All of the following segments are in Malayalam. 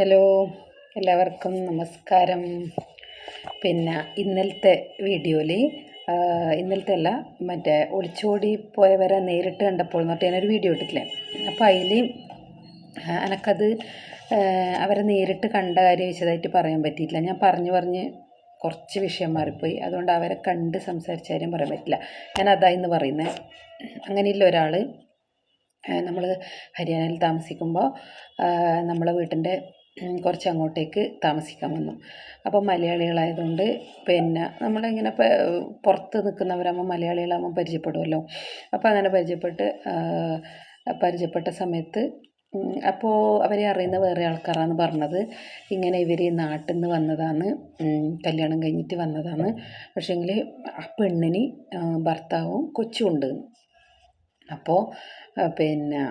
ഹലോ എല്ലാവർക്കും നമസ്കാരം. പിന്നെ ഇന്നലത്തെ വീഡിയോയിൽ ഇന്നലത്തെ അല്ല മറ്റേ ഒളിച്ചോടി പോയവരെ നേരിട്ട് കണ്ടപ്പോൾ എന്ന് പറഞ്ഞിട്ട് ഞാനൊരു വീഡിയോ ഇട്ടിട്ടില്ലേ? അപ്പോൾ അതിൽ എനക്കത് അവരെ നേരിട്ട് കണ്ട കാര്യം വിശദമായിട്ട് പറയാൻ പറ്റിയിട്ടില്ല. ഞാൻ പറഞ്ഞു പറഞ്ഞ് കുറച്ച് വിഷയം മാറിപ്പോയി. അതുകൊണ്ട് അവരെ കണ്ട് സംസാരിച്ച കാര്യം പറയാൻ പറ്റില്ല. ഞാൻ അതായിന്ന് പറയുന്നത് അങ്ങനെയുള്ള ഒരാൾ നമ്മൾ ഹരിയാനയിൽ താമസിക്കുമ്പോൾ നമ്മളെ വീട്ടിന്റെ കുറച്ച് അങ്ങോട്ടേക്ക് താമസിക്കാൻ വന്നു. അപ്പോൾ മലയാളികളായതുകൊണ്ട് പിന്നെ നമ്മളിങ്ങനെ പുറത്ത് നിൽക്കുന്നവരാകുമ്പോൾ മലയാളികളാകുമ്പോൾ പരിചയപ്പെടുമല്ലോ. അപ്പോൾ അങ്ങനെ പരിചയപ്പെട്ട് പരിചയപ്പെട്ട സമയത്ത് അപ്പോൾ അവരെ അറിയുന്ന വേറെ ആൾക്കാരാണ് പറഞ്ഞത്. ഇങ്ങനെ ഇവർ നാട്ടിൽ നിന്ന് വന്നതാണ് കല്യാണം കഴിഞ്ഞിട്ട് വന്നതാണ്. പക്ഷേങ്കിൽ ആ പെണ്ണിന് ഭർത്താവും കൊച്ചും ഉണ്ട്. അപ്പോൾ പിന്നെ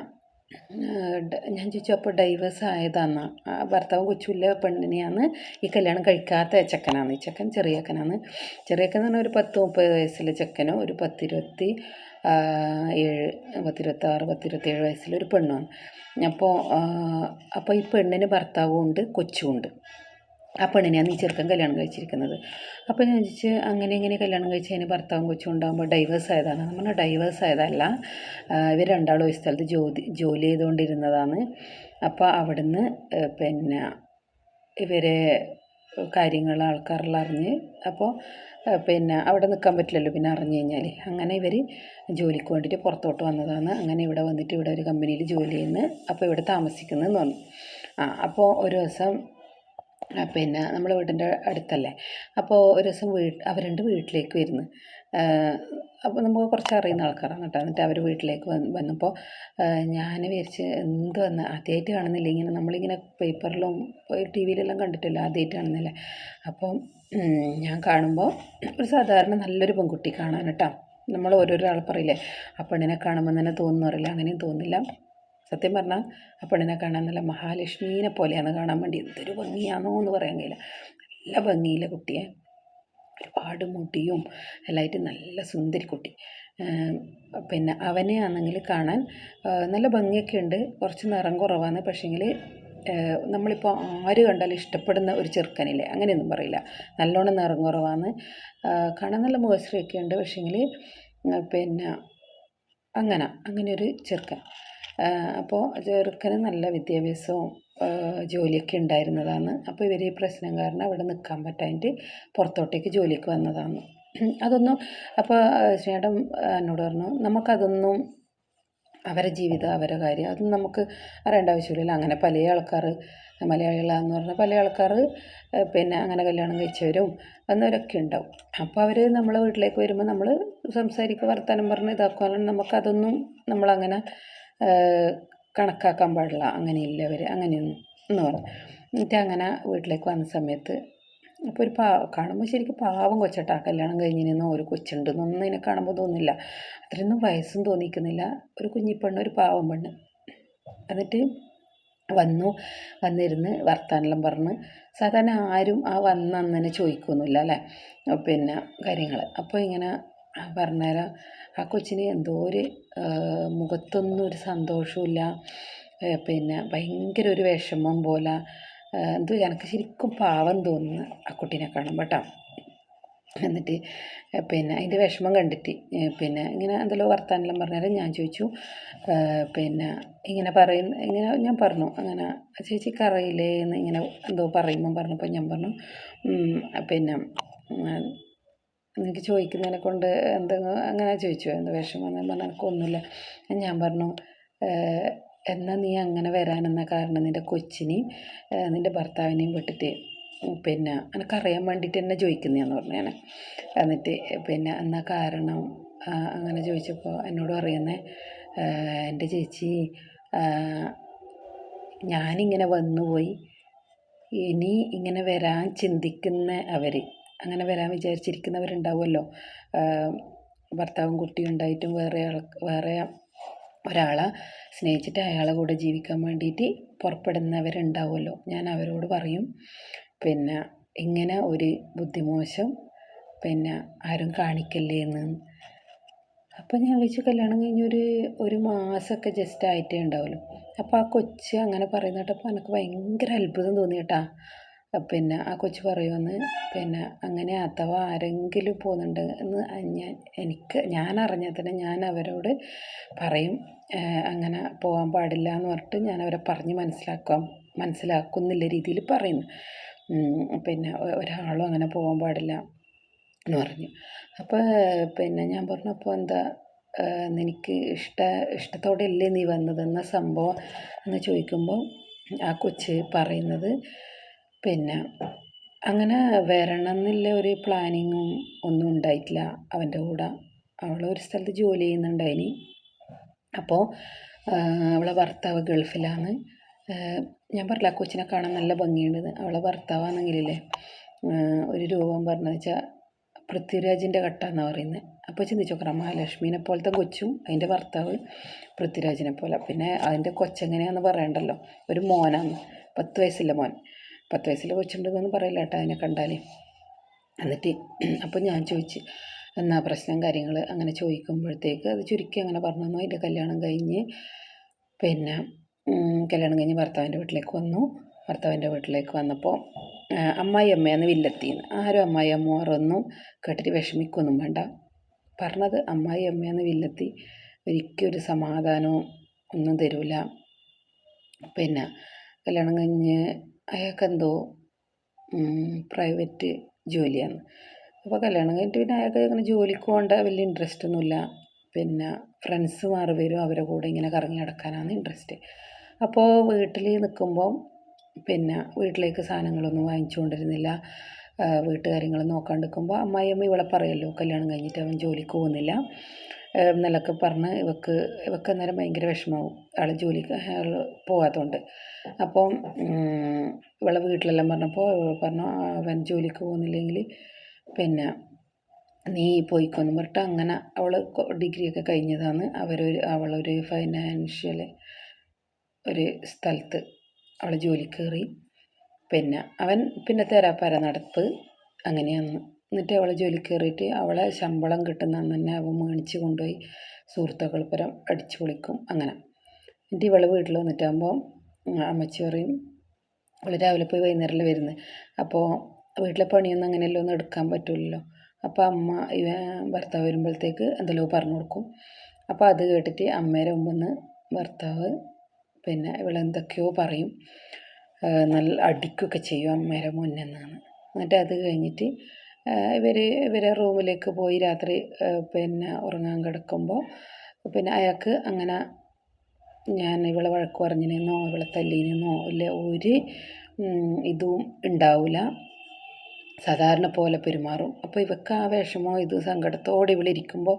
ഞാൻ ചോദിച്ചു അപ്പോൾ ഡൈവേഴ്സ് ആയതാന്ന്? ഭർത്താവ് കൊച്ചുമില്ല പെണ്ണിനെയാണ് ഈ കല്യാണം കഴിക്കാത്ത ചെക്കനാണ് ഈ ചെക്കൻ ചെറിയക്കനാണ്. ചെറിയക്കൻ എന്ന് പറഞ്ഞാൽ ഒരു പത്ത് മുപ്പത് വയസ്സിലെ ചെക്കനോ ഒരു പത്തിരുപത്തി ഏഴ് പത്തിരുപത്താറ് പത്തിരുപത്തേഴ് വയസ്സിലൊരു പെണ്ണുമാണ്. അപ്പോൾ അപ്പോൾ ഈ പെണ്ണിന് ഭർത്താവും ഉണ്ട് കൊച്ചും ഉണ്ട് ആ പെണ്ണിനെയാണ് ഈ ചെറുക്കൻ കല്യാണം കഴിച്ചിരിക്കുന്നത്. അപ്പോൾ ഞാൻ ചോദിച്ച് അങ്ങനെ എങ്ങനെ കല്യാണം കഴിച്ച് അതിന് ഭർത്താവും കൊച്ചും ഉണ്ടാകുമ്പോൾ ഡൈവേഴ്സ് ആയതാണ്. നമ്മൾ ഡൈവേഴ്സ് ആയതല്ല. ഇവർ രണ്ടാളും ഈ സ്ഥലത്ത് ജോലി ജോലി ചെയ്തുകൊണ്ടിരുന്നതാണ്. അപ്പോൾ അവിടുന്ന് പിന്നെ ഇവരെ കാര്യങ്ങൾ ആൾക്കാരെല്ലാം അറിഞ്ഞ് അപ്പോൾ പിന്നെ അവിടെ നിൽക്കാൻ പറ്റില്ലല്ലോ പിന്നെ അറിഞ്ഞു കഴിഞ്ഞാൽ അങ്ങനെ ഇവർ ജോലിക്ക് വേണ്ടിയിട്ട് പുറത്തോട്ട് വന്നതാണ്. അങ്ങനെ ഇവിടെ വന്നിട്ട് ഇവിടെ ഒരു കമ്പനിയിൽ ജോലി ചെയ്യുന്നു. അപ്പോൾ ഇവിടെ താമസിക്കുന്നതെന്ന് പറഞ്ഞു ആ അപ്പോൾ ഒരു ദിവസം പിന്നെ നമ്മുടെ വീടിന്റെ അടുത്തല്ലേ. അപ്പോൾ ഒരു ദിവസം വീ രണ്ട് വീട്ടിലേക്ക് വരുന്നു. അപ്പോൾ നമുക്ക് കുറച്ച് അറിയുന്ന ആൾക്കാരാണ് കേട്ടോ. എന്നിട്ട് അവർ വീട്ടിലേക്ക് വന്ന് വന്നപ്പോൾ ഞാൻ വിചാരിച്ച് എന്ത് വന്ന് ആദ്യമായിട്ട് കാണുന്നില്ല? ഇങ്ങനെ നമ്മളിങ്ങനെ പേപ്പറിലും ടി വിയിലെല്ലാം കണ്ടിട്ടില്ല? ആദ്യമായിട്ട് കാണുന്നില്ല? അപ്പോൾ ഞാൻ കാണുമ്പോൾ ഒരു സാധാരണ നല്ലൊരു പെൺകുട്ടി കാണാൻ കേട്ടോ. നമ്മൾ ഓരോരോ ആൾ പറയില്ലേ? ആ പെണ്ണിനെ കാണുമ്പോൾ തന്നെ തോന്നുന്നു അറിയില്ല. അങ്ങനെയും തോന്നില്ല സത്യം പറഞ്ഞാൽ ആ പെണ്ണിനെ കാണാൻ നല്ല മഹാലക്ഷ്മീനെ പോലെയാണ് കാണാൻ വേണ്ടി. എന്തൊരു ഭംഗിയാണോ എന്ന് പറയാൻ കഴിയില്ല. നല്ല ഭംഗിയിലെ കുട്ടിയെ. ഒരുപാട് മുടിയും എല്ലായിട്ട് നല്ല സുന്ദരി കുട്ടി. പിന്നെ അവനെ ആണെങ്കിൽ കാണാൻ നല്ല ഭംഗിയൊക്കെ ഉണ്ട്. കുറച്ച് നിറം കുറവാണ്. പക്ഷേങ്കിൽ നമ്മളിപ്പോൾ ആര് കണ്ടാലും ഇഷ്ടപ്പെടുന്ന ഒരു ചെറുക്കനില്ലേ? അങ്ങനെയൊന്നും പറയില്ല. നല്ലോണം നിറം കുറവാണ്. കാണാൻ നല്ല മുഖശ്രീയൊക്കെ ഉണ്ട്. പക്ഷേങ്കിൽ പിന്നെ അങ്ങനെ അങ്ങനെ ഒരു ചെറുക്കൻ. അപ്പോൾ ചെറുക്കന് നല്ല വിദ്യാഭ്യാസവും ജോലിയൊക്കെ ഉണ്ടായിരുന്നതാണ്. അപ്പോൾ ഇവർ ഈ പ്രശ്നം കാരണം അവിടെ നിൽക്കാൻ പറ്റാഞ്ഞിട്ട് പുറത്തോട്ടേക്ക് ജോലിക്ക് വന്നതാണ്. അതൊന്നും അപ്പോൾ ചേട്ടൻ എന്നോട് പറഞ്ഞു നമുക്കതൊന്നും അവരെ ജീവിതം അവരെ കാര്യം അതൊന്നും നമുക്ക് അറിയേണ്ട ആവശ്യമില്ല അങ്ങനെ പല ആൾക്കാർ മലയാളികളാന്ന് പറഞ്ഞാൽ പല ആൾക്കാർ പിന്നെ അങ്ങനെ കല്യാണം കഴിച്ചവരും എന്നവരൊക്കെ ഉണ്ടാവും. അപ്പോൾ അവർ നമ്മളെ വീട്ടിലേക്ക് വരുമ്പോൾ നമ്മൾ സംസാരിക്കുക വർത്തമാനം പറഞ്ഞ് ഇതാക്കുവാനും നമുക്കതൊന്നും നമ്മളങ്ങനെ കണക്കാക്കാൻ പാടില്ല. അങ്ങനെയില്ല അവർ അങ്ങനെയൊന്നും എന്ന് പറഞ്ഞു. എന്നിട്ട് അങ്ങനെ വീട്ടിലേക്ക് വന്ന സമയത്ത് അപ്പോൾ ഒരു പാ കാണുമ്പോൾ ശരിക്കും പാവം കൊച്ചട്ടാ. കല്യാണം കഴിഞ്ഞിരുന്നോ ഒരു കൊച്ചുണ്ടെന്നൊന്നും ഇതിനെ കാണുമ്പോൾ തോന്നില്ല അത്രയൊന്നും വയസ്സും തോന്നിക്കുന്നില്ല. ഒരു കുഞ്ഞിപ്പെണ്ണ് ഒരു പാവം പെണ്ണ്. എന്നിട്ട് വന്നു വന്നിരുന്ന് വർത്താനെല്ലാം പറഞ്ഞ് സാധാരണ ആരും ആ വന്ന അന്നെ തന്നെ ചോദിക്കൊന്നുമില്ല അല്ലേ? പിന്നെ കാര്യങ്ങൾ അപ്പോൾ ഇങ്ങനെ പറഞ്ഞുതരാം ആ കൊച്ചിന് എന്തോ ഒരു മുഖത്തൊന്നും ഒരു സന്തോഷമില്ല പിന്നെ ഭയങ്കര ഒരു വിഷമം പോലെ. എന്തോ എനിക്ക് ശരിക്കും പാവം തോന്നുന്നു ആ കുട്ടീനെ കാണുമ്പോൾ കേട്ടോ. എന്നിട്ട് പിന്നെ അതിന്റെ വിഷമം കണ്ടിട്ട് പിന്നെ ഇങ്ങനെ എന്തെല്ലോ വർത്താനെല്ലാം പറഞ്ഞാൽ ഞാൻ ചോദിച്ചു പിന്നെ ഇങ്ങനെ പറയുന്ന ഇങ്ങനെ ഞാൻ പറഞ്ഞു അങ്ങനെ ചേച്ചിക്ക് അറിയില്ലേ എന്ന് ഇങ്ങനെ എന്തോ പറയുമ്പോൾ പറഞ്ഞപ്പോൾ ഞാൻ പറഞ്ഞു പിന്നെ എനിക്ക് ചോദിക്കുന്നതിനെ കൊണ്ട് എന്തെങ്കിലും അങ്ങനെ ചോദിച്ചു. എന്ത് വിഷമം എന്ന് പറഞ്ഞാൽ എനിക്കൊന്നുമില്ല. ഞാൻ പറഞ്ഞു എന്നാൽ നീ അങ്ങനെ വരാനെന്ന കാരണം നിന്റെ കൊച്ചിനെയും നിന്റെ ഭർത്താവിനെയും വിട്ടിട്ട് പിന്നെ എനിക്കറിയാൻ വേണ്ടിയിട്ട് എന്നെ ചോദിക്കുന്നതെന്ന് പറഞ്ഞു ഞാൻ. എന്നിട്ട് പിന്നെ എന്നാ കാരണം അങ്ങനെ ചോദിച്ചപ്പോൾ എന്നോട് പറയുന്നേ എന്റെ ചേച്ചി ഞാനിങ്ങനെ വന്നുപോയി. ഇനി ഇങ്ങനെ വരാൻ ചിന്തിക്കുന്ന അവർ അങ്ങനെ വരാൻ വിചാരിച്ചിരിക്കുന്നവരുണ്ടാവുമല്ലോ. ഭർത്താവും കുട്ടിയും ഉണ്ടായിട്ടും വേറെ ആൾ വേറെ ഒരാളെ സ്നേഹിച്ചിട്ട് അയാളെ കൂടെ ജീവിക്കാൻ വേണ്ടിയിട്ട് പുറപ്പെടുന്നവരുണ്ടാവുമല്ലോ. ഞാൻ അവരോട് പറയും പിന്നെ ഇങ്ങനെ ഒരു ബുദ്ധിമോശം പിന്നെ ആരും കാണിക്കല്ലേ എന്ന്. അപ്പം ഞാൻ വെച്ച് കല്യാണം കഴിഞ്ഞൊരു ഒരു മാസമൊക്കെ ജസ്റ്റ് ആയിട്ടേ ഉണ്ടാവുള്ളൂ. അപ്പോൾ ആ കൊച്ച് അങ്ങനെ പറയുന്ന എനിക്ക് ഭയങ്കര അത്ഭുതം തോന്നി കേട്ടാ. പിന്നെ ആ കൊച്ച് പറയുമെന്ന് പിന്നെ അങ്ങനെ അഥവാ ആരെങ്കിലും പോകുന്നുണ്ട് എന്ന് ഞാൻ എനിക്ക് ഞാൻ അറിഞ്ഞാൽ തന്നെ ഞാൻ അവരോട് പറയും അങ്ങനെ പോകാൻ പാടില്ല എന്ന് പറഞ്ഞിട്ട് ഞാൻ അവരെ പറഞ്ഞ് മനസ്സിലാക്കാം മനസ്സിലാക്കുന്നില്ല രീതിയിൽ പറയുന്നു. പിന്നെ ഒരാളും അങ്ങനെ പോകാൻ പാടില്ല എന്ന് പറഞ്ഞു. അപ്പോൾ പിന്നെ ഞാൻ പറഞ്ഞു അപ്പോൾ എന്താ എനിക്ക് ഇഷ്ട ഇഷ്ടത്തോടെ അല്ലേ നീ വന്നതെന്ന സംഭവം എന്ന് ചോദിക്കുമ്പോൾ ആ കൊച്ച് പറയുന്നത് പിന്നെ അങ്ങനെ വരണം എന്നുള്ള ഒരു പ്ലാനിങ്ങും ഒന്നും ഉണ്ടായിട്ടില്ല. അവന്റെ കൂടെ. അവൾ ഒരു സ്ഥലത്ത് ജോലി ചെയ്യുന്നുണ്ടായിനി. അപ്പോൾ അവളെ ഭർത്താവ് ഗൾഫിലാണ്. ഞാൻ പറഞ്ഞില്ല കൊച്ചിനെ കാണാൻ നല്ല ഭംഗിയുണ്ട് അവളെ ഭർത്താവാണെങ്കിലേ ഒരു രൂപം പറഞ്ഞു വെച്ചാൽ പൃഥ്വിരാജിന്റെ കട്ടാന്നാണ് പറയുന്നത് അപ്പോൾ ചിന്തിച്ചു നോക്കണം മഹാലക്ഷ്മീനെ പോലത്തെ കൊച്ചും അതിന്റെ ഭർത്താവ് പൃഥ്വിരാജിനെ പോലെ. പിന്നെ അതിന്റെ കൊച്ചെങ്ങനെയാണെന്ന് പറയണ്ടല്ലോ. ഒരു മോനാണ് പത്ത് വയസ്സില്ല മോൻ. പത്ത് വയസ്സിൽ കൊച്ചുണ്ടെന്നൊന്നും പറയില്ല കേട്ടോ അതിനെ കണ്ടാൽ എന്നിട്ട് അപ്പോൾ ഞാൻ ചോദിച്ച് എന്നാ പ്രശ്നം കാര്യങ്ങൾ അങ്ങനെ ചോദിക്കുമ്പോഴത്തേക്ക് അത് ചുരുക്കി അങ്ങനെ പറഞ്ഞു. അതിന്റെ കല്യാണം കഴിഞ്ഞ് പിന്നെ കല്യാണം കഴിഞ്ഞ് ഭർത്താവിന്റെ വീട്ടിലേക്ക് വന്നു. ഭർത്താവിന്റെ വീട്ടിലേക്ക് വന്നപ്പോൾ അമ്മായി അമ്മയെന്ന് വില്ലെത്തിന്ന്. ആരും അമ്മായി അമ്മമാരൊന്നും കേട്ടിട്ട് വിഷമിക്കൊന്നും വേണ്ട. പറഞ്ഞത് അമ്മായി അമ്മയെന്ന് വില്ലെത്തി. ഒരിക്കലും ഒരു സമാധാനവും ഒന്നും തരില്ല പിന്നെ കല്യാണം കഴിഞ്ഞ് അയാൾക്കെന്തോ പ്രൈവറ്റ് ജോലിയാണ്. അപ്പോൾ കല്യാണം കഴിഞ്ഞിട്ട് പിന്നെ അയാൾക്ക് അങ്ങനെ ജോലിക്ക് പോകേണ്ട വലിയ ഇൻട്രസ്റ്റ് ഒന്നുമില്ല. പിന്നെ ഫ്രണ്ട്സ് മാറി വരും അവരെ കൂടെ ഇങ്ങനെ കറങ്ങി നടക്കാനാണ് ഇൻട്രസ്റ്റ് അപ്പോൾ വീട്ടിൽ നിൽക്കുമ്പം പിന്നെ വീട്ടിലേക്ക് സാധനങ്ങളൊന്നും വാങ്ങിച്ചു കൊണ്ടിരുന്നില്ല വീട്ടുകാര്യങ്ങൾ നോക്കാണ്ട് നിൽക്കുമ്പോൾ അമ്മായിയമ്മ ഇവളെ പറയല്ലോ കല്യാണം കഴിഞ്ഞിട്ട് അവൻ ജോലിക്ക് പോകുന്നില്ല. എന്നല്ലൊക്കെ പറഞ്ഞ് ഇവക്ക് ഇവക്ക് അന്നേരം ഭയങ്കര വിഷമമാവും. ആൾ അയാൾ പോകാത്തതുകൊണ്ട് അപ്പം ഇവളെ വീട്ടിലെല്ലാം പറഞ്ഞപ്പോൾ പറഞ്ഞു അവൻ ജോലിക്ക് പോകുന്നില്ലെങ്കിൽ പിന്നെ നീ പോയിക്കോന്ന് പറഞ്ഞിട്ട് അങ്ങനെ അവൾ ഡിഗ്രിയൊക്കെ കഴിഞ്ഞതാണ്. അവരൊരു അവളൊരു ഫൈനാൻഷ്യൽ ഒരു സ്ഥലത്ത് അവൾ ജോലിക്ക് കയറി പിന്നെ അവൻ പിന്നെ തേരാപ്പാര നടപ്പ് അങ്ങനെയാണ് എന്നിട്ട് അവളെ ജോലിക്ക് കയറിയിട്ട് അവളെ ശമ്പളം കിട്ടുന്ന തന്നെ അവൻ മേടിച്ച് കൊണ്ടുപോയി സുഹൃത്തുക്കൾ പരം അടിച്ചു പൊളിക്കും അങ്ങനെ. എന്നിട്ട് ഇവളെ വീട്ടിൽ വന്നിട്ടാകുമ്പോൾ അമ്മച്ചി പറയും അവൾ രാവിലെ പോയി വൈകുന്നേരമല്ലേ വരുന്നത് അപ്പോൾ വീട്ടിലെ പണിയൊന്നും അങ്ങനെയല്ലോ ഒന്നും എടുക്കാൻ പറ്റില്ലല്ലോ അപ്പോൾ അമ്മ ഇവ ഭർത്താവ് വരുമ്പോഴത്തേക്ക് എന്തെല്ലോ പറഞ്ഞു കൊടുക്കും. അപ്പോൾ അത് കേട്ടിട്ട് അമ്മേരെ മുമ്പെന്ന് ഭർത്താവ് പിന്നെ ഇവളെന്തൊക്കെയോ പറയും. നല്ല അടിക്കുകയൊക്കെ ചെയ്യും അമ്മേരെ മുന്നിൽ എന്നിട്ട് അത് കഴിഞ്ഞിട്ട് ഇവർ ഇവരെ റൂമിലേക്ക് പോയി രാത്രി പിന്നെ ഉറങ്ങാൻ കിടക്കുമ്പോൾ പിന്നെ അയാൾക്ക് അങ്ങനെ ഞാൻ ഇവളെ വഴക്ക് പറഞ്ഞിനെന്നോ ഇവളെ തല്ലിനെന്നോ ഇല്ല ഒരു ഇതും ഉണ്ടാവില്ല സാധാരണ പോലെ പെരുമാറും. അപ്പോൾ ഇവക്ക് ആ വിഷമോ ഇത് സങ്കടത്തോടെ ഇവളിരിക്കുമ്പോൾ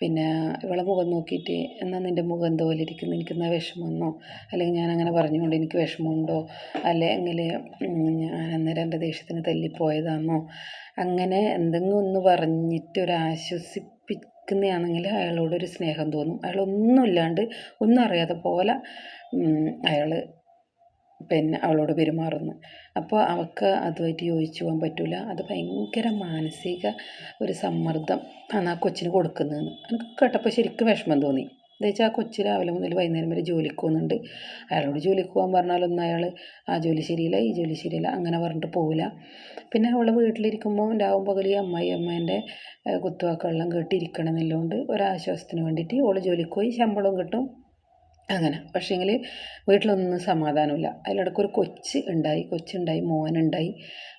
പിന്നെ ഇവളെ മുഖം നോക്കിയിട്ട് എന്നാൽ നിന്റെ മുഖം എന്തോ പോലെ ഇരിക്കുന്നു? എനിക്കെന്നാൽ വിഷമമെന്നോ? അല്ലെങ്കിൽ ഞാൻ അങ്ങനെ പറഞ്ഞുകൊണ്ട് എനിക്ക് വിഷമമുണ്ടോ? അല്ലെങ്കിൽ ഞാൻ അന്നേരം എന്റെ ദേഷ്യത്തിന് തല്ലിപ്പോയതാണെന്നോ അങ്ങനെ എന്തെങ്കിലും ഒന്ന് പറഞ്ഞിട്ട് ഒരു ആശ്വസിപ്പിക്കുന്നതാണെങ്കിൽ അയാളോടൊരു സ്നേഹം തോന്നും. അയാളൊന്നും ഇല്ലാണ്ട് ഒന്നും അറിയാതെ പോലെ അയാൾ പിന്നെ അവളോട് പെരുമാറുന്നു. അപ്പോൾ അവൾക്ക് അതുമായിട്ട് യോജിച്ച് പോകാൻ പറ്റില്ല അത് ഭയങ്കര മാനസിക ഒരു സമ്മർദ്ദം ആണ് ആ കൊച്ചിന് കൊടുക്കുന്നതെന്ന്. എനിക്ക് കേട്ടപ്പോൾ ശരിക്കും വിഷമം തോന്നി. എന്താ വെച്ചാൽ ആ കൊച്ചിൽ രാവിലെ മുതൽ വൈകുന്നേരം വരെ ജോലിക്ക് പോകുന്നുണ്ട്. അയാളോട് ജോലിക്ക് പോകാൻ പറഞ്ഞാലൊന്നും അയാൾ ആ ജോലി ശരിയില്ല ഈ ജോലി ശരിയില്ല അങ്ങനെ പറഞ്ഞിട്ട് പോവില്ല. പിന്നെ അവൾ വീട്ടിലിരിക്കുമ്പോൾ രാവും പകൽ ഈ അമ്മായി അമ്മേന്റെ കുത്തുവാക്കെല്ലാം കേട്ടിരിക്കണം എന്നുള്ളതുകൊണ്ട് ഒരാശ്വാസത്തിന് വേണ്ടിയിട്ട് ഓൾ ജോലിക്ക് പോയി ശമ്പളവും കിട്ടും. അങ്ങനെ. പക്ഷേങ്കിൽ വീട്ടിലൊന്നും സമാധാനമില്ല അതിലിടയ്ക്ക് ഒരു കൊച്ച് ഉണ്ടായി. കൊച്ചുണ്ടായി മോനുണ്ടായി.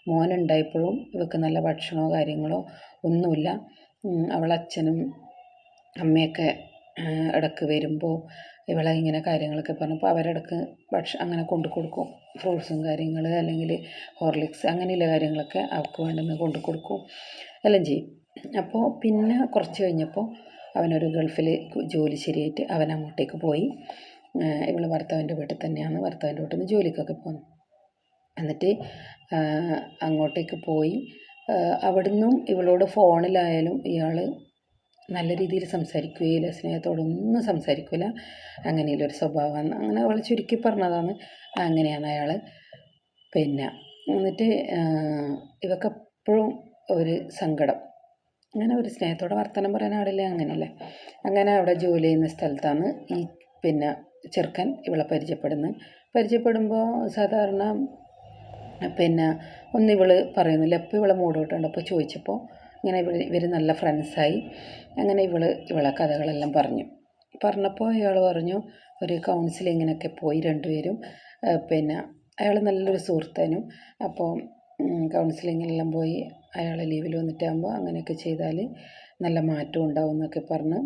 മോനുണ്ടായപ്പോഴും ഇവൾക്ക് നല്ല ഭക്ഷണമോ കാര്യങ്ങളോ ഒന്നുമില്ല. അവളച്ഛനും അമ്മയൊക്കെ ഇടയ്ക്ക് വരുമ്പോൾ ഇവളെ ഇങ്ങനെ കാര്യങ്ങളൊക്കെ പറഞ്ഞപ്പോൾ അവരിടയ്ക്ക് ഭക്ഷണം അങ്ങനെ കൊണ്ടു കൊടുക്കും. ഫ്രൂട്ട്സും കാര്യങ്ങൾ അല്ലെങ്കിൽ ഹോർലിക്സ് അങ്ങനെയുള്ള കാര്യങ്ങളൊക്കെ അവൾക്ക് വേണ്ടുന്ന കൊണ്ടു കൊടുക്കും. എല്ലാം ചെയ്യും. അപ്പോൾ പിന്നെ കുറച്ച് കഴിഞ്ഞപ്പോൾ അവനൊരു ഗൾഫിൽ ജോലി ശരിയായിട്ട് അവൻ അങ്ങോട്ടേക്ക് പോയി. ഇവൾ ഭർത്താവിന്റെ വീട്ടിൽ തന്നെയാണ് ഭർത്താവിന്റെ വീട്ടിൽ നിന്ന് ജോലിക്കൊക്കെ പോകുന്നു എന്നിട്ട് അങ്ങോട്ടേക്ക് പോയി. അവിടുന്നും ഇവളോട് ഫോണിലായാലും ഇയാൾ നല്ല രീതിയിൽ സംസാരിക്കുകയില്ല സ്നേഹത്തോടൊന്നും സംസാരിക്കില്ല അങ്ങനെയുള്ളൊരു സ്വഭാവമാണ്. അങ്ങനെ അവൾ ചുരുക്കി പറഞ്ഞതാണ് അങ്ങനെയാണ് അയാൾ പിന്നെ. എന്നിട്ട് ഇവക്കെപ്പോഴും ഒരു സങ്കടം. അങ്ങനെ ഒരു സ്നേഹത്തോടെ വർത്തമാനം പറയാൻ ആളില്ല അങ്ങനെയല്ലേ? അങ്ങനെ അവിടെ ജോലി ചെയ്യുന്ന സ്ഥലത്താണ് ഈ പിന്നെ ചെറുക്കൻ ഇവളെ പരിചയപ്പെടുന്നത്. പരിചയപ്പെടുമ്പോൾ സാധാരണ പിന്നെ ഒന്ന് ഇവൾ പറയുന്നില്ല അപ്പോൾ ഇവളെ മൂടോട്ടുണ്ട് അപ്പോൾ ചോദിച്ചപ്പോൾ ഇങ്ങനെ ഇവർ ഇവർ നല്ല ഫ്രണ്ട്സായി അങ്ങനെ ഇവൾ ഇവളെ കഥകളെല്ലാം പറഞ്ഞു. പറഞ്ഞപ്പോൾ ഇയാൾ പറഞ്ഞു ഒരു കൗൺസിലിങ്ങിനൊക്കെ പോയി രണ്ടുപേരും പിന്നെ അയാൾ നല്ലൊരു സുഹൃത്തനും അപ്പോൾ കൗൺസിലിങ്ങിനെല്ലാം പോയി അയാൾ ലീവിൽ വന്നിട്ടാകുമ്പോൾ അങ്ങനെയൊക്കെ ചെയ്താൽ നല്ല മാറ്റം ഉണ്ടാവും എന്നൊക്കെ പറഞ്ഞു.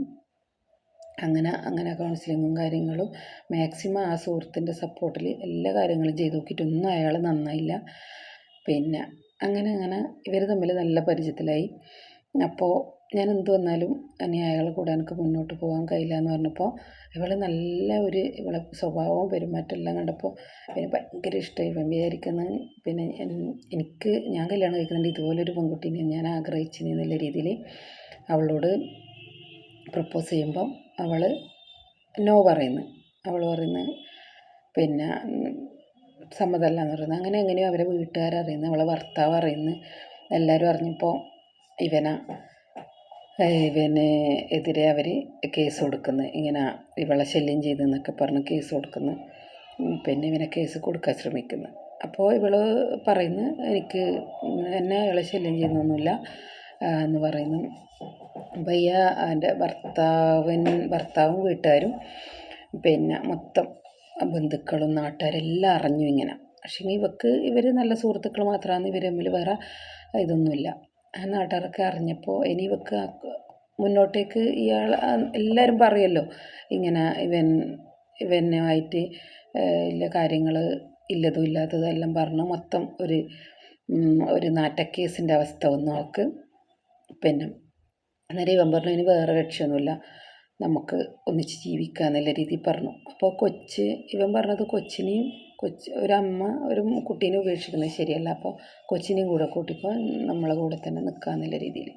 അങ്ങനെ അങ്ങനെ കൗൺസിലിങ്ങും കാര്യങ്ങളും മാക്സിമം ആ സുഹൃത്തിന്റെ സപ്പോർട്ടിൽ എല്ലാ കാര്യങ്ങളും ചെയ്ത് നോക്കിയിട്ടൊന്നും അയാൾ നന്നായില്ല. പിന്നെ അങ്ങനെ അങ്ങനെ ഇവർ തമ്മിൽ നല്ല പരിചയത്തിലായി. അപ്പോൾ ഞാൻ എന്ത് വന്നാലും അനിയായകളെ കൂടെ എനിക്ക് മുന്നോട്ട് പോകാൻ കഴിയില്ല എന്ന് പറഞ്ഞപ്പോൾ ഇവൾ നല്ല ഒരു ഇവളെ സ്വഭാവവും പെരുമാറ്റമെല്ലാം കണ്ടപ്പോൾ പിന്നെ ഭയങ്കര ഇഷ്ടമായി. ഇവൻ വിചാരിക്കുന്നത് പിന്നെ എനിക്ക് ഞാൻ കല്യാണം കഴിക്കുന്നുണ്ട്. ഇതുപോലൊരു പെൺകുട്ടീനെ ഞാൻ ആഗ്രഹിച്ചിന് എന്നുള്ള രീതിയിൽ അവളോട് പ്രപ്പോസ് ചെയ്യുമ്പോൾ അവൾ നോ പറയുന്നു. അവൾ പറയുന്നു പിന്നെ സമ്മതമല്ല എന്ന് പറയുന്നത് അങ്ങനെ എങ്ങനെയോ അവരെ വീട്ടുകാരറിയുന്നു അവളെ ഭർത്താവ് അറിയുന്നു. എല്ലാവരും അറിഞ്ഞപ്പോൾ ഇവന ഇവന് എതിരെ അവർ കേസ് കൊടുക്കുന്നു. ഇങ്ങനെ ഇവളെ ശല്യം ചെയ്തെന്നൊക്കെ പറഞ്ഞ് കേസ് കൊടുക്കുന്നു. പിന്നെ ഇവനെ കേസ് കൊടുക്കാൻ ശ്രമിക്കുന്നു. അപ്പോൾ ഇവൾ പറയുന്നു എനിക്ക് എന്നെ ഇവളെ ശല്യം ചെയ്യുന്നൊന്നുമില്ല എന്ന് പറയുന്നു. പയ്യ എന്റെ ഭർത്താവൻ ഭർത്താവും വീട്ടുകാരും പിന്നെ മൊത്തം ബന്ധുക്കളും നാട്ടുകാരെല്ലാം അറിഞ്ഞു ഇങ്ങനെ. പക്ഷേ ഇവക്ക് ഇവർ നല്ല സുഹൃത്തുക്കൾ മാത്രമാണ്. ഇവർ തമ്മിൽ വേറെ ഇതൊന്നുമില്ല. നാട്ടുകാരൊക്കെ അറിഞ്ഞപ്പോൾ ഇനി ഇവക്ക് മുന്നോട്ടേക്ക് ഇയാൾ എല്ലാവരും പറയുമല്ലോ ഇങ്ങനെ ഇവൻ ഇവനുമായിട്ട് ഇല്ല കാര്യങ്ങൾ ഇല്ലതും ഇല്ലാത്തതും എല്ലാം പറഞ്ഞു മൊത്തം ഒരു ഒരു നാറ്റക്കേസിന്റെ അവസ്ഥ വന്നു അവൾക്ക്. പിന്നെ അന്നേരം ഇവൻ പറഞ്ഞു ഇനി വേറെ രക്ഷയൊന്നുമില്ല. നമുക്ക് ഒന്നിച്ച് ജീവിക്കുക എന്നുള്ള രീതിയിൽ പറഞ്ഞു. അപ്പോൾ കൊച്ച് ഇവൻ പറഞ്ഞത് കൊച്ചിനെയും കൊച്ച് ഒരമ്മ ഒരു കുട്ടീനെ ഉപേക്ഷിക്കുന്നത് ശരിയല്ല. അപ്പോൾ കൊച്ചിനെയും കൂടെ കൂട്ടിക്കോ നമ്മളെ കൂടെ തന്നെ നിൽക്കുക എന്നുള്ള രീതിയിൽ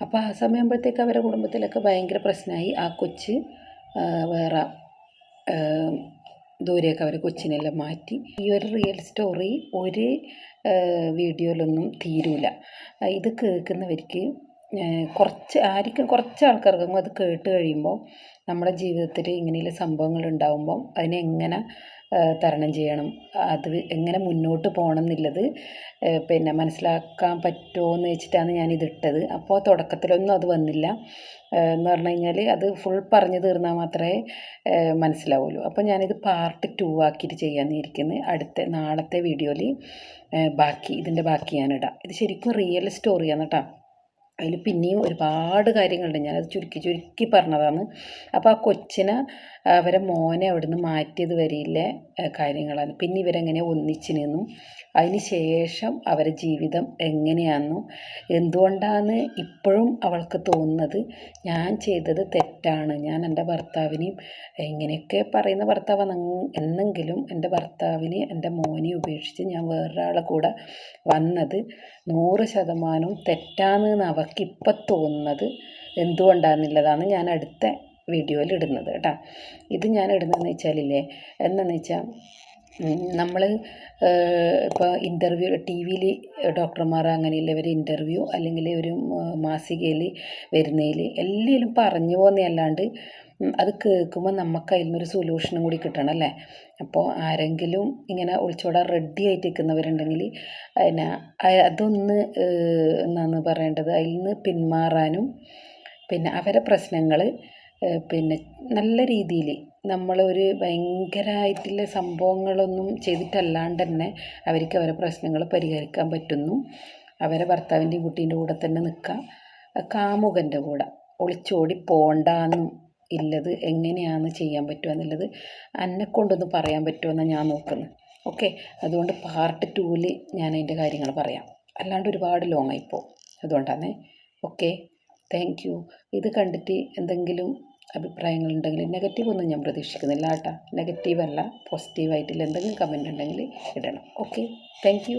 അപ്പോൾ ആ സമയമാകുമ്പോഴത്തേക്ക് അവരുടെ കുടുംബത്തിലൊക്കെ ഭയങ്കര പ്രശ്നമായി ആ കൊച്ച് വേറെ ദൂരെയൊക്കെ അവർ കൊച്ചിനെല്ലാം മാറ്റി. ഈ ഒരു റിയൽ സ്റ്റോറി ഒരു വീഡിയോയിലൊന്നും തീരൂല. ഇത് കേൾക്കുന്നവർക്ക് കുറച്ച് ആർക്കും കുറച്ച് ആൾക്കാർക്കും അത് കേട്ട് കഴിയുമ്പോൾ നമ്മുടെ ജീവിതത്തിൽ ഇങ്ങനെയുള്ള സംഭവങ്ങൾ ഉണ്ടാകുമ്പം അതിനെ എങ്ങനെ ആ, തരണം ചെയ്യണം. അത് എങ്ങനെ മുന്നോട്ട് പോകണം എന്നുള്ളത് പിന്നെ മനസ്സിലാക്കാൻ പറ്റുമോ എന്ന് വെച്ചിട്ടാണ് ഞാനിത് ഇട്ടത് അപ്പോൾ തുടക്കത്തിലൊന്നും അത് വന്നില്ല. എന്ന് പറഞ്ഞു കഴിഞ്ഞാൽ അത് ഫുൾ പറഞ്ഞു തീർന്നാൽ മാത്രമേ മനസ്സിലാവുള്ളൂ. അപ്പോൾ ഞാനിത് പാർട്ട് ടു ആക്കിയിട്ട് ചെയ്യാമെന്ന് ഇരിക്കുന്നത് അടുത്ത നാളത്തെ വീഡിയോയിൽ ബാക്കി ഇതിന്റെ ബാക്കി ഞാനിടാം. ഇത് ശരിക്കും റിയൽ സ്റ്റോറിയാണ് കേട്ടോ. അതിൽ പിന്നെയും ഒരുപാട് കാര്യങ്ങളുണ്ട്. ഞാനത് ചുരുക്കി ചുരുക്കി പറഞ്ഞതാണ്. അപ്പോൾ ആ കൊച്ചിനെ അവരെ മോനെ അവിടുന്ന് മാറ്റിയത് വരെയില്ലേ കാര്യങ്ങളാണ്. പിന്നെ ഇവരെങ്ങനെ ഒന്നിച്ചു നിന്നു. അതിന് ശേഷം അവരെ ജീവിതം എങ്ങനെയാണെന്നും എന്തുകൊണ്ടാണ് ഇപ്പോഴും അവൾക്ക് തോന്നുന്നത് ഞാൻ ചെയ്തത് തെറ്റാണ്. ഞാൻ എന്റെ ഭർത്താവിനെയും എങ്ങനെയൊക്കെ പറയുന്ന ഭർത്താവ് എന്നെങ്കിലും എന്റെ ഭർത്താവിനെ എന്റെ മോനെ ഉപേക്ഷിച്ച് ഞാൻ വേറൊരാളെ കൂടെ വന്നത് നൂറ് ശതമാനവും തെറ്റാണെന്ന് അവൾക്കിപ്പം തോന്നുന്നത് എന്തുകൊണ്ടാണെന്നുള്ളതാണ് ഞാൻ അടുത്ത വീഡിയോയിൽ ഇടുന്നത് കേട്ടോ. ഇത് ഞാൻ ഇടുന്നതെന്ന് വെച്ചാലില്ലേ എന്നു വെച്ചാൽ നമ്മൾ ഇപ്പോൾ ഇന്റർവ്യൂ ടി വിയിൽ ഡോക്ടർമാർ അങ്ങനെയുള്ളവർ ഇന്റർവ്യൂ അല്ലെങ്കിൽ ഒരു മാസികയിൽ വരുന്നതിൽ എല്ലാവരും പറഞ്ഞു പോകുന്നതല്ലാണ്ട് അത് കേൾക്കുമ്പോൾ നമുക്ക് അതിൽ നിന്നൊരു സൊല്യൂഷനും കൂടി കിട്ടണം അല്ലേ? അപ്പോൾ ആരെങ്കിലും ഇങ്ങനെ ഒളിച്ചോടാൻ റെഡി ആയിട്ട് നിൽക്കുന്നവരുണ്ടെങ്കിൽ അതിനെ അതൊന്ന് എന്നാണ് പറയേണ്ടത് അതിൽ നിന്ന് പിന്മാറാനും പിന്നെ അവരെ പ്രശ്നങ്ങൾ പിന്നെ നല്ല രീതിയിൽ നമ്മളൊരു ഭയങ്കരമായിട്ടുള്ള സംഭവങ്ങളൊന്നും ചെയ്തിട്ടല്ലാണ്ട് തന്നെ അവർക്ക് അവരെ പ്രശ്നങ്ങൾ പരിഹരിക്കാൻ പറ്റുന്നു. അവരെ ഭർത്താവിന്റെയും കുട്ടീന്റെ കൂടെ തന്നെ നിൽക്കുക കാമുകന്റെ കൂടെ. ഒളിച്ചോടി പോണ്ടാന്നും ഇല്ലത് എങ്ങനെയാണ് ചെയ്യാൻ പറ്റുക എന്നുള്ളത് എന്നെ കൊണ്ടൊന്ന് പറയാൻ പറ്റുമെന്നാണ് ഞാൻ നോക്കുന്നത്. ഓക്കെ? അതുകൊണ്ട് പാർട്ട് ടൂവിൽ ഞാൻ അതിന്റെ കാര്യങ്ങൾ പറയാം. അല്ലാണ്ട് ഒരുപാട് ലോങ് ആയിപ്പോവും അതുകൊണ്ടാണ് ഓക്കെ? താങ്ക് യു ഇത് കണ്ടിട്ട് എന്തെങ്കിലും അഭിപ്രായങ്ങളുണ്ടെങ്കിൽ നെഗറ്റീവ് ഒന്നും ഞാൻ പ്രതീക്ഷിക്കുന്നില്ല കേട്ടോ. നെഗറ്റീവ് അല്ല പോസിറ്റീവായിട്ടുള്ള എന്തെങ്കിലും കമന്റ് ഉണ്ടെങ്കിൽ ഇടണം. Okay thank